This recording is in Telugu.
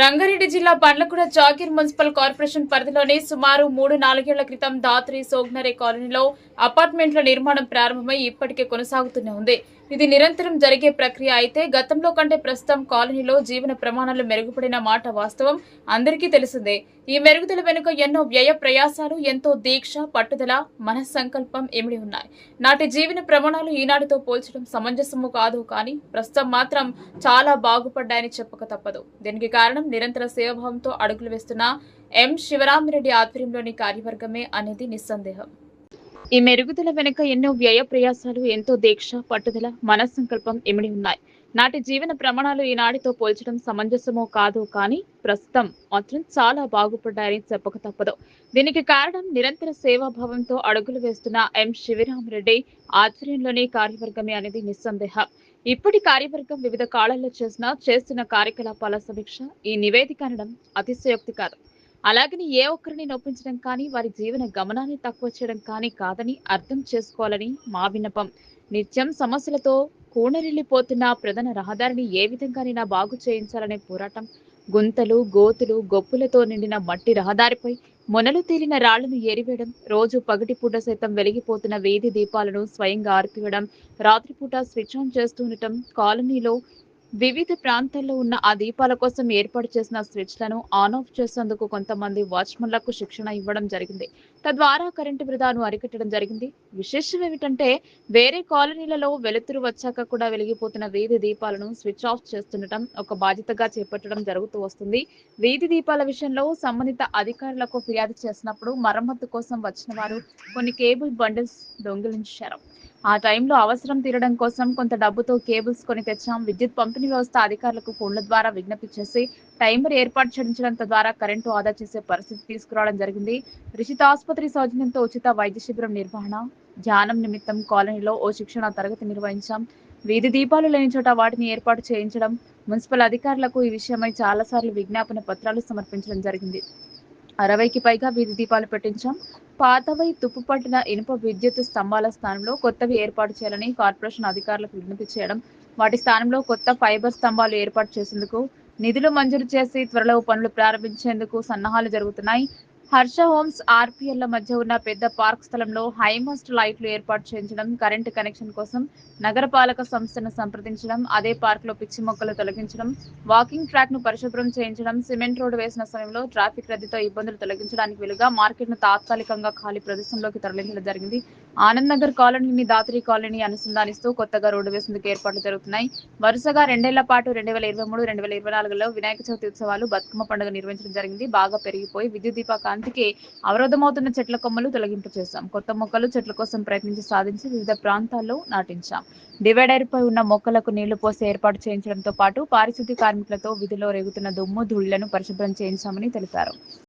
రంగారెడ్డి జిల్లా బండ్లగూడ జాకీర్ మున్సిపల్ కార్పొరేషన్ పరిధిలోని సుమారు మూడు నాలుగేళ్ళ క్రితం దాత్రి సోగ్నరే కాలనీలో అపార్ట్మెంట్ల నిర్మాణం ప్రారంభమై ఇప్పటికే కొనసాగుతూనే ఉంది. ఇది నిరంతరం జరిగే ప్రక్రియ అయితే గతంలో కంటే ప్రస్తుతం కాలనీలో జీవన ప్రమాణాలు మెరుగుపడిన మాట వాస్తవం. అందరికీ తెలిసిందే ఈ మెరుగుదల వెనుక ఎన్నో వ్యయ ప్రయాసాలు ఎంతో దీక్ష పట్టుదల మనస్సంకల్పం ఇమిడి ఉన్నాయి. నాటి జీవన ప్రమాణాలు ఈనాటితో పోల్చడం సమంజసము కాదు కానీ ప్రస్తుతం మాత్రం చాలా బాగుపడ్డాయని చెప్పక తప్పదు. దీనికి కారణం నిరంతర సేవాభావంతో అడుగులు వేస్తున్న ఎం శివరామిరెడ్డి ఆధ్వర్యంలోని కార్యవర్గమే అనేది నిస్సందేహం. ఈ మెరుగుదల వెనుక ఎన్నో వ్యయ ప్రయాసాలు ఎంతో దీక్ష పట్టుదల మనస్సంకల్పం ఇమిడి ఉన్నాయి. నాటి జీవన ప్రమాణాలు ఈనాటితో పోల్చడం సమంజసమో కాదో కానీ ప్రస్తుతం మాత్రం చాలా బాగుపడ్డాయని చెప్పక తప్పదు. దీనికి కారణం నిరంతర సేవాభావంతో అడుగులు వేస్తున్న ఎం శివరామరెడ్డి ఆధ్వర్యంలోని కార్యవర్గమే అనేది నిస్సందేహం. ఇప్పటి కార్యవర్గం వివిధ కాలాల్లో చేసిన చేస్తున్న కార్యకలాపాల సమీక్ష ఈ నివేదిక అనడం అతిశయోక్తి కాదు. అలాగని ఏ ఒక్కరిని నొప్పించడం కానీ వారి జీవన గమనాన్ని తక్కువ చేయడం కానీ కాదని అర్థం చేసుకోవాలని మా విన్నపం. నిత్యం సమస్యలతో కూనరిల్లిపోతున్న ప్రధాన రహదారిని ఏ విధంగానైనా బాగు చేయించాలనే పోరాటం గుంతలు గోతులు గొప్పులతో నిండిన మట్టి రహదారిపై మొనలు తేలిన రాళ్ళను ఏరివేయడం రోజు పగటిపూట సైతం వెలిగిపోతున్న వీధి దీపాలను స్వయంగా ఆర్పివేయడం రాత్రిపూట స్విచ్ ఆన్ చేస్తుండటం కాలనీలో వివిధ ప్రాంతాల్లో ఉన్న ఆ దీపాల కోసం ఏర్పాటు చేసిన స్విచ్లను ఆన్ ఆఫ్ చేసేందుకు కొంతమంది వాచ్మన్లకు శిక్షణ ఇవ్వడం జరిగింది. తద్వారా కరెంటు వృధాను అరికట్టడం జరిగింది. విశేషం ఏమిటంటే వేరే కాలనీలలో వెలుతురు వచ్చాక కూడా వెలిగిపోతున్న వీధి దీపాలను స్విచ్ ఆఫ్ చేస్తుండటం ఒక బాధ్యతగా చేపట్టడం జరుగుతూ వస్తుంది. వీధి దీపాల విషయంలో సంబంధిత అధికారులకు ఫిర్యాదు చేసినప్పుడు మరమ్మతు కోసం వచ్చిన వారు కొన్ని కేబుల్ బండిల్స్ దొంగిలించారు. ఆ టైంలో అవసరం తీరడం కోసం కొంత డబ్బుతో కేబుల్స్ కొని తెచ్చాం. విద్యుత్ పంపిణీ వ్యవస్థ అధికారులకు ఫోన్ల ద్వారా విజ్ఞప్తి చేసి టైమర్ ఏర్పాటు చేయించడం ద్వారా కరెంటు ఆదా చేసే పరిస్థితి తీసుకురావడం జరిగింది. రిషిత ఆసుపత్రి సౌజన్యంతో ఉచిత వైద్య శిబిరం నిర్వహణ ధ్యానం నిమిత్తం కాలనీలో ఓ శిక్షణ తరగతి నిర్వహించాం. వీధి దీపాలు లేని చోట వాటిని ఏర్పాటు చేయించడం మున్సిపల్ అధికారులకు ఈ విషయమై చాలాసార్లు విజ్ఞాపన పత్రాలు సమర్పించడం జరిగింది. అరవైకి పైగా వీధి దీపాలు పెట్టించాం. పాతవై తుప్పుపట్టిన ఇనుప విద్యుత్ స్తంభాల స్థానంలో కొత్తవి ఏర్పాటు చేయాలని కార్పొరేషన్ అధికారులకు విజ్ఞప్తి చేయడం వాటి స్థానంలో కొత్త ఫైబర్ స్తంభాలు ఏర్పాటు చేసేందుకు నిధులు మంజూరు చేసి త్వరలో పనులు ప్రారంభించేందుకు సన్నాహాలు జరుగుతున్నాయి. హర్ష హోమ్స్ ఆర్పిఎల్ల మధ్య ఉన్న పెద్ద పార్క్ స్థలంలో హైమస్ట్ లైట్లు ఏర్పాటు చేయించడం కరెంటు కనెక్షన్ కోసం నగరపాలక సంస్థను సంప్రదించడం అదే పార్క్లో పిచ్చి మొక్కలు తొలగించడం వాకింగ్ ట్రాక్ను పరిశుభ్రం చేయించడం సిమెంట్ రోడ్డు వేసిన సమయంలో ట్రాఫిక్ రద్దీతో ఇబ్బందులు తొలగించడానికి వీలుగా మార్కెట్ను తాత్కాలికంగా ఖాళీ ప్రదేశంలోకి తరలించడం జరిగింది. ఆనంద్ నగర్ కాలనీని దాత్రి కాలనీ అనుసంధానిస్తూ కొత్తగా రోడ్డు వేసేందుకు ఏర్పాట్లు జరుగుతున్నాయి. వరుసగా రెండేళ్ళ పాటు రెండు వేల ఇరవై మూడు రెండు వేల ఇరవై నాలుగులో వినాయక చవితి ఉత్సవాలు బతుకమ్మ పండుగ నిర్వహించడం జరిగింది. బాగా పెరిగిపోయి విద్యుత్ దీప కాంతికి అవరోధమవుతున్న చెట్ల కొమ్మలు తొలగింపు చేశాం. కొత్త మొక్కలు చెట్ల కోసం ప్రయత్నించి సాధించి వివిధ ప్రాంతాల్లో నాటించాం. డివైడర్ పై ఉన్న మొక్కలకు నీళ్ళు పోసి ఏర్పాటు చేయించడంతో పాటు పారిశుద్ధ్య కార్మికులతో విధిలో రేగుతున్న దుమ్ము ధూళ్ళను పరిశుభ్రం చేయించామని తెలిపారు.